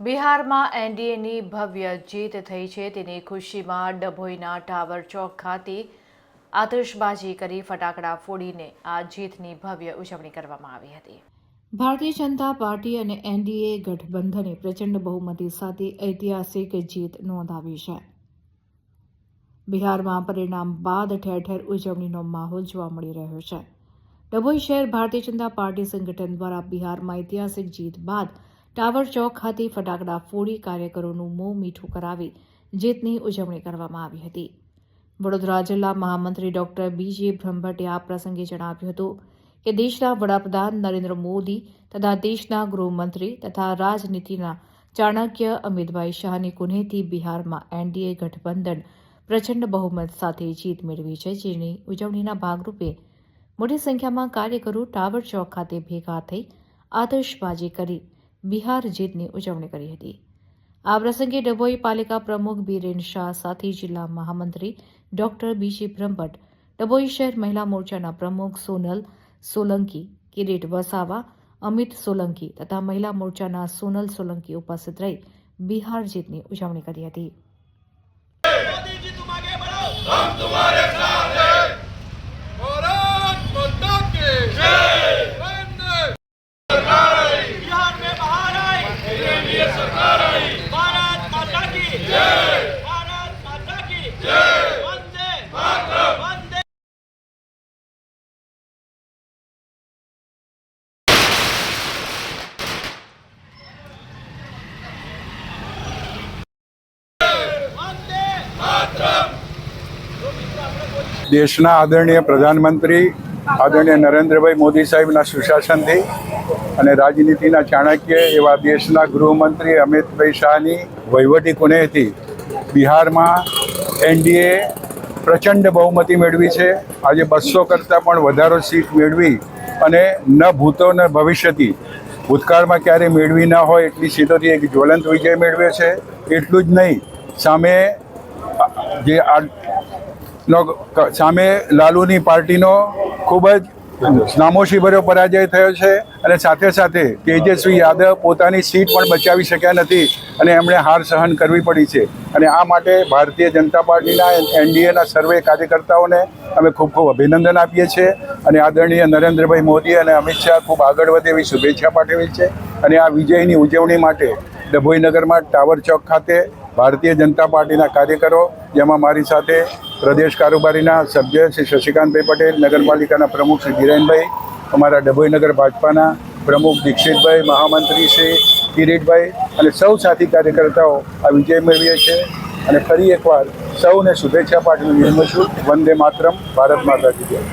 બિહારમાં એનડીએની ભવ્ય જીત થઈ છે. તેની ખુશીમાં ડભોઈના ટાવર ચોક ખાતે આતશબાજી કરી ફટાકડા ફોડીને આ જીતની ભવ્ય ઉજવણી કરવામાં આવી હતી. ભારતીય જનતા પાર્ટી અને એનડીએ ગઠબંધને પ્રચંડ બહુમતી સાથે ઐતિહાસિક જીત નોંધાવી છે. બિહારમાં પરિણામ બાદ ઠેર ઠેર ઉજવણીનો માહોલ જોવા મળી રહ્યો છે. ડભોઈ શહેર ભારતીય જનતા પાર્ટી સંગઠન દ્વારા બિહારમાં ઐતિહાસિક જીત બાદ ટાવર ચોક ખાતે ફટાકડા ફોડી કાર્યકરોનું મોં મીઠું કરાવી જીતની ઉજવણી કરવામાં આવી હતી. વડોદરા જિલ્લા મહામંત્રી ડોક્ટર બીજે બ્રહ્મભટ્ટે આ પ્રસંગે જણાવ્યું હતું કે દેશના વડાપ્રધાન નરેન્દ્ર મોદી તથા દેશના ગૃહમંત્રી તથા રાજનીતિના ચાણક્ય અમિતભાઈ શાહની કુનેહથી બિહારમાં એનડીએ ગઠબંધન પ્રચંડ બહુમત સાથે જીત મેળવી છે, જેની ઉજવણીના ભાગરૂપે મોટી સંખ્યામાં કાર્યકરો ટાવર ચોક ખાતે ભેગા થઈ આતશબાજી કરી બિહાર જીતની ઉજવણી કરી હતી. આ પ્રસંગે ડભોઈ પાલિકા પ્રમુખ બીરેન શાહ સાથે જિલ્લા મહામંત્રી ડોક્ટર બીજી બ્રહ્મભટ્ટ ડભોઈ શહેર મહિલા મોરચાના પ્રમુખ સોનલ સોલંકી કિરીટ વસાવા અમિત સોલંકી તથા મહિલા મોરચાના સોનલ સોલંકી ઉપસ્થિત રહી બિહાર જીતની ઉજવણી કરી હતી. દેશના આદરણીય પ્રધાનમંત્રી, આદરણીય નરેન્દ્રભાઈ મોદી સાહેબના સુશાસનથી અને રાજનીતિના ચાણક્ય એવા દેશના ગૃહમંત્રી અમિતભાઈ શાહની વહીવટી કુનેહથી બિહારમાં એનડીએ પ્રચંડ બહુમતી મેળવી છે. આજે બસો કરતાં પણ વધારો સીટ મેળવી અને ન ભૂતો ન ભવિષ્યથી ભૂતકાળમાં ક્યારેય મેળવી ન હોય એટલી સીટોથી એક જ્વલંત વિજય મેળવ્યો છે. એટલું જ નહીં, સામે જે આ સામે લાલુની પાર્ટીનો ખૂબ જ નામોશીભર્યો પરાજય થયો છે અને સાથે સાથે તેજસ્વી યાદવ પોતાની સીટ પણ બચાવી શક્યા નથી અને એમણે હાર સહન કરવી પડી છે. અને આ માટે ભારતીય જનતા પાર્ટીના એનડીએના સર્વે કાર્યકર્તાઓને અમે ખૂબ ખૂબ અભિનંદન આપીએ છીએ અને આદરણીય નરેન્દ્રભાઈ મોદી અને અમિત શાહ ખૂબ આગળ વધે એવી શુભેચ્છા પાઠવી છે. અને આ વિજયની ઉજવણી માટે ડભોઈનગરમાં ટાવર ચોક ખાતે ભારતીય જનતા પાર્ટીના કાર્યકરો, જેમાં મારી સાથે પ્રદેશ કારોબારીના સભ્ય શ્રી શશિકાંતભાઈ પટેલ, નગરપાલિકાના પ્રમુખ શ્રી ધીરેનભાઈ, અમારા ડભોઈ નગર ભાજપાના પ્રમુખ દીક્ષિતભાઈ, મહામંત્રી શ્રી કિરીટભાઈ અને સૌ સાથી કાર્યકર્તાઓ આ વિજય મેળવીએ છીએ. અને ફરી એકવાર સૌને શુભેચ્છા પાઠવી વિરમું છું, વંદે માતરમ, ભારત માતા જય.